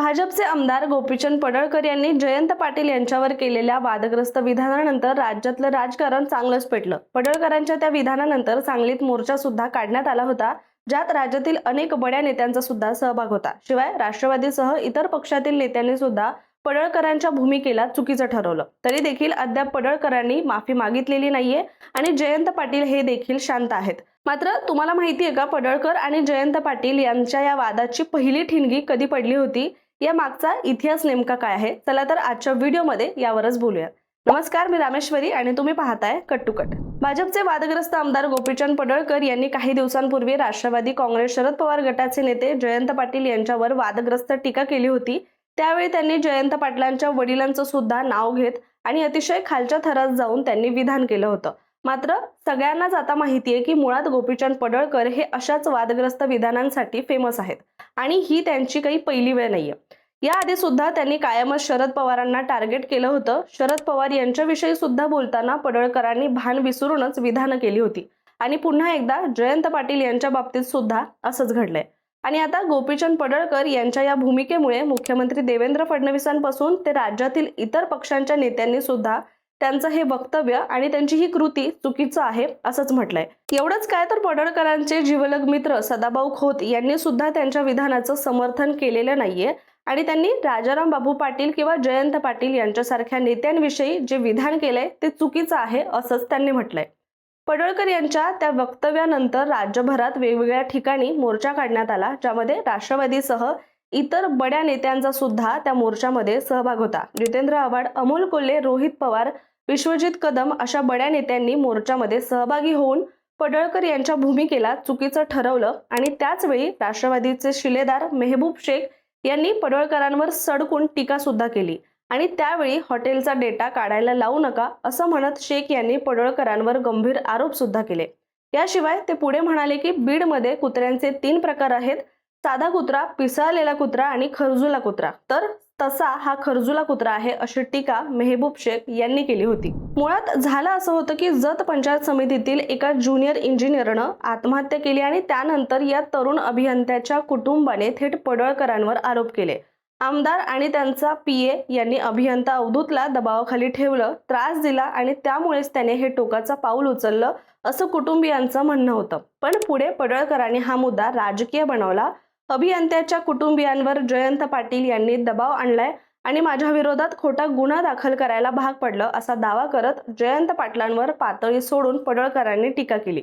भाजपचे आमदार गोपीचंद पडळकर यांनी जयंत पाटील यांच्यावर केलेल्या वादग्रस्त विधानानंतर राज्यातलं राजकारण चांगलंच पेटलं. पडळकरांच्या त्या विधानानंतर सांगलीत मोर्चा सुद्धा काढण्यात आला होता ज्यात राज्यातील अनेक बड्या नेत्यांचा सुद्धा सहभाग होता. शिवाय राष्ट्रवादीसह इतर पक्षातील नेत्यांनी सुद्धा पडळकरांच्या भूमिकेला चुकीचं ठरवलं. तरी देखील अद्याप पडळकरांनी माफी मागितलेली नाहीये आणि जयंत पाटील हे देखील शांत आहेत. मात्र तुम्हाला माहिती आहे का पडळकर आणि जयंत पाटील यांच्या या वादाची पहिली ठिणगी कधी पडली होती? या मागचा इतिहास नेमका काय आहे? चला तर आजच्या व्हिडिओमध्ये यावरच बोलूया. नमस्कार मी रामेश्वरी आणि तुम्ही पाहताय कट्टुकट भाजपचे वादग्रस्त आमदार गोपीचंद पडळकर यांनी काही दिवसांपूर्वी राष्ट्रवादी काँग्रेस शरद पवार गटाचे नेते जयंत पाटील यांच्यावर वादग्रस्त टीका केली होती. त्यावेळी त्यांनी जयंत पाटलांच्या वडिलांचं सुद्धा नाव घेत आणि अतिशय खालच्या थरात जाऊन त्यांनी विधान केलं होतं. मात्र सगळ्यांनाच आता माहिती आहे की मुळात गोपीचंद पडळकर हे अशाच वादग्रस्त विधानांसाठी फेमस आहेत. आणि ही त्यांची काही पहिली वेळ नाहीये. याआधी सुद्धा त्यांनी कायमच शरद पवारांना टार्गेट केलं होतं. शरद पवार यांच्याविषयी सुद्धा बोलताना पडळकरांनी भान विसरूनच विधानं केली होती. आणि पुन्हा एकदा जयंत पाटील यांच्या बाबतीत सुद्धा असंच घडलंय. आणि आता गोपीचंद पडळकर यांच्या या भूमिकेमुळे मुख्यमंत्री देवेंद्र फडणवीसांपासून ते राज्यातील इतर पक्षांच्या नेत्यांनी सुद्धा त्यांचं हे वक्तव्य आणि त्यांची ही कृती चुकीचं आहे असंच म्हटलंय. एवढंच काय तर पडळकरांचे जीवलग मित्र सदाभाऊ खोत यांनी सुद्धा त्यांच्या विधानाचं समर्थन केलेलं नाहीये आणि त्यांनी राजाराम बाबू पाटील किंवा जयंत पाटील यांच्यासारख्या नेत्यांविषयी जे विधान केलंय ते चुकीचं आहे असंच त्यांनी म्हटलंय. पडळकर यांच्या त्या वक्तव्यानंतर राज्यभरात वेगवेगळ्या ठिकाणी मोर्चा काढण्यात आला ज्यामध्ये राष्ट्रवादीसह इतर बड्या नेत्यांचा सुद्धा त्या मोर्चामध्ये सहभाग होता. जितेंद्र आव्हाड अमोल कोल्हे रोहित पवार विश्वजित कदम अशा बड्या नेत्यांनी मोर्चामध्ये सहभागी होऊन पडळकर यांच्या भूमिकेला चुकीचं ठरवलं आणि त्याचवेळी राष्ट्रवादीचे शिलेदार मेहबूब शेख यांनी पडळकरांवर सडकून टीका सुद्धा केली. आणि त्यावेळी हॉटेलचा डेटा काढायला लावू नका असं म्हणत शेख यांनी पडळकरांवर गंभीर आरोप सुद्धा केले. याशिवाय ते पुढे म्हणाले की बीडमध्ये कुत्र्यांचे तीन प्रकार आहेत. साधा कुत्रा पिसाळलेला कुत्रा आणि खरजुला कुत्रा. तर तसा हा खरजुला कुत्रा आहे अशी टीका मेहबूब शेख यांनी केली होती. मुळात झालं असं होतं की जत पंचायत समितीतील एका ज्युनियर इंजिनियरनं आत्महत्या केली आणि त्यानंतर या तरुण अभियंत्याच्या कुटुंबाने थेट पडळकरांवर आरोप केले. आमदार आणि त्यांचा पीए यांनी अभियंता अवधूतला दबावाखाली ठेवलं त्रास दिला आणि त्यामुळेच त्याने हे टोकाचं पाऊल उचललं असं कुटुंबियांचं म्हणणं होतं. पण पुढे पडळकरांनी हा मुद्दा राजकीय बनवला. अभियंत्याच्या कुटुंबियांवर जयंत पाटील यांनी दबाव आणलाय आणि माझ्या विरोधात खोटा गुन्हा दाखल करायला भाग पडलं असा दावा करत जयंत पाटलांवर पातळी सोडून पडळकरांनी टीका केली.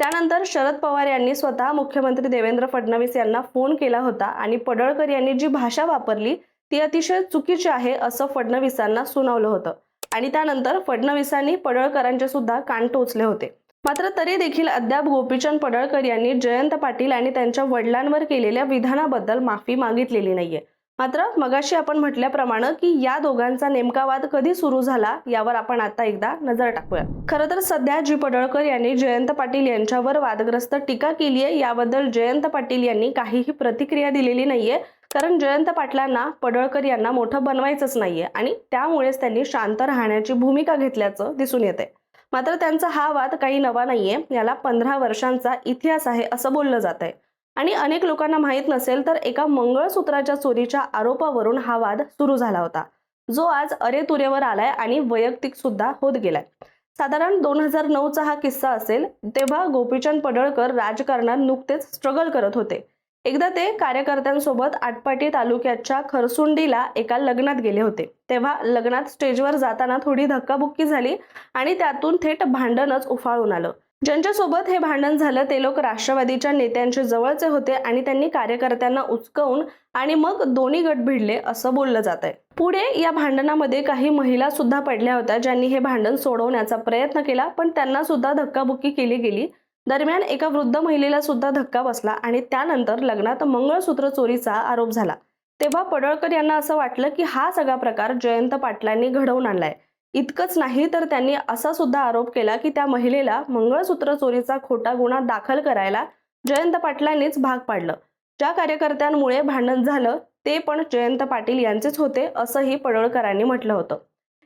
त्यानंतर शरद पवार यांनी स्वतः मुख्यमंत्री देवेंद्र फडणवीस यांना फोन केला होता आणि पडळकर यांनी जी भाषा वापरली ती अतिशय चुकीची आहे असं फडणवीसांना सुनावलं होतं आणि त्यानंतर फडणवीसांनी पडळकरांचे सुद्धा कान टोचले होते. मात्र तरी देखील अद्याप गोपीचंद पडळकर यांनी जयंत पाटील आणि त्यांच्या वडिलांवर केलेल्या विधानाबद्दल माफी मागितलेली नाहीये. मात्र मगाशी आपण म्हटल्याप्रमाणे की या दोघांचा नेमका वाद कधी सुरू झाला यावर आपण आता एकदा नजर टाकूया. खरं तर सध्या जी पडळकर यांनी जयंत पाटील यांच्यावर वादग्रस्त टीका केली आहे याबद्दल जयंत पाटील यांनी काहीही प्रतिक्रिया दिलेली नाहीये. कारण जयंत पाटलांना पडळकर यांना मोठं बनवायचंच नाहीये आणि त्यामुळेच त्यांनी शांत राहण्याची भूमिका घेतल्याचं दिसून येते मात्र त्यांचा हा वाद काही नवा नाहीये. याला पंधरा वर्षांचा इतिहास आहे असं बोललं जात आहे आणि अनेक लोकांना माहीत नसेल तर एका मंगळसूत्राच्या चोरीच्या आरोपावरून हा वाद सुरू झाला होता. जो आज अरेतुरेवर आलाय आणि वैयक्तिक सुद्धा होत गेलाय. साधारण दोन हजार नऊचा हा किस्सा असेल तेव्हा गोपीचंद पडळकर राजकारणात नुकतेच स्ट्रगल करत होते. एकदा ते कार्यकर्त्यांसोबत आटपाटी तालुक्याच्या खरसुंडीला एका लग्नात गेले होते. तेव्हा लग्नात स्टेजवर जाताना थोडी धक्काबुक्की झाली आणि त्यातून थेट भांडणच उफाळून आलं. ज्यांच्यासोबत हे भांडण झालं ते लोक राष्ट्रवादीच्या नेत्यांचे जवळचे होते आणि त्यांनी कार्यकर्त्यांना उचकवून आणि मग दोन्ही गट भिडले असं बोललं जात आहे पुढे या भांडणामध्ये काही महिला सुद्धा पडल्या होत्या ज्यांनी हे भांडण सोडवण्याचा प्रयत्न केला पण त्यांना सुद्धा धक्काबुक्की केली गेली. दरम्यान एका वृद्ध महिलेला सुद्धा धक्का बसला आणि त्यानंतर लग्नात मंगळसूत्र चोरीचा आरोप झाला. तेव्हा पडळकर यांना असं वाटलं की हा सगळा प्रकार जयंत पाटलांनी घडवून आणलाय. इतकंच नाही तर त्यांनी असा सुद्धा आरोप केला की त्या महिलेला मंगळसूत्र चोरीचा खोटा गुन्हा दाखल करायला जयंत पाटलांनीच भाग पाडलं. ज्या कार्यकर्त्यांमुळे भांडण झालं ते पण जयंत पाटील यांचेच होते असंही पडळकरांनी म्हटलं होतं.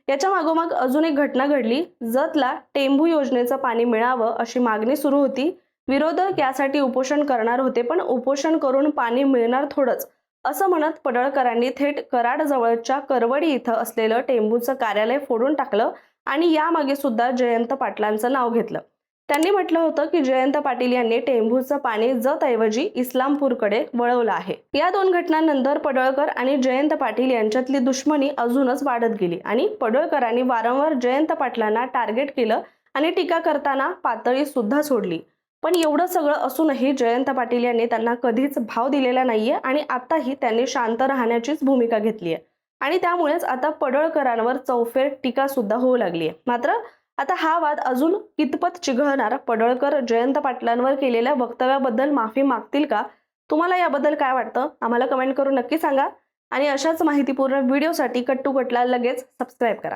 याच्या मागोमाग अजून एक घटना घडली. जतला टेंभू योजनेचं पाणी मिळावं अशी मागणी सुरू होती. विरोधक यासाठी उपोषण करणार होते पण उपोषण करून पाणी मिळणार थोडंच असं म्हणत पडळकरांनी थेट कराड जवळच्या करवडी इथं असलेलं टेंभूचं कार्यालय फोडून टाकलं आणि यामागे सुद्धा जयंत पाटलांचं नाव घेतलं. त्यांनी म्हटलं होतं की जयंत पाटील यांनी टेंभूचं पाणी जतऐवजी इस्लामपूरकडे वळवलं आहे. या दोन घटनांनंतर पडळकर आणि जयंत पाटील यांच्यातली दुश्मनी अजूनच वाढत गेली आणि पडळकरांनी वारंवार जयंत पाटलांना टार्गेट केलं आणि टीका करताना पातळी सुद्धा सोडली. पण एवढं सगळं असूनही जयंत पाटील यांनी त्यांना कधीच भाव दिलेला नाहीये आणि आताही त्यांनी शांत राहण्याचीच भूमिका घेतली आहे आणि त्यामुळेच आता पडळकरांवर चौफेर टीका सुद्धा होऊ लागली आहे मात्र आता हा वाद अजून कितपत चिघळणार? पडळकर जयंत पाटलांवर केलेल्या वक्तव्याबद्दल माफी मागतील का? तुम्हाला याबद्दल काय वाटतं? आम्हाला कमेंट करून नक्की सांगा. आणि अशाच माहितीपूर्ण व्हिडिओसाठी कट्टू कटला लगेच सबस्क्राईब करा.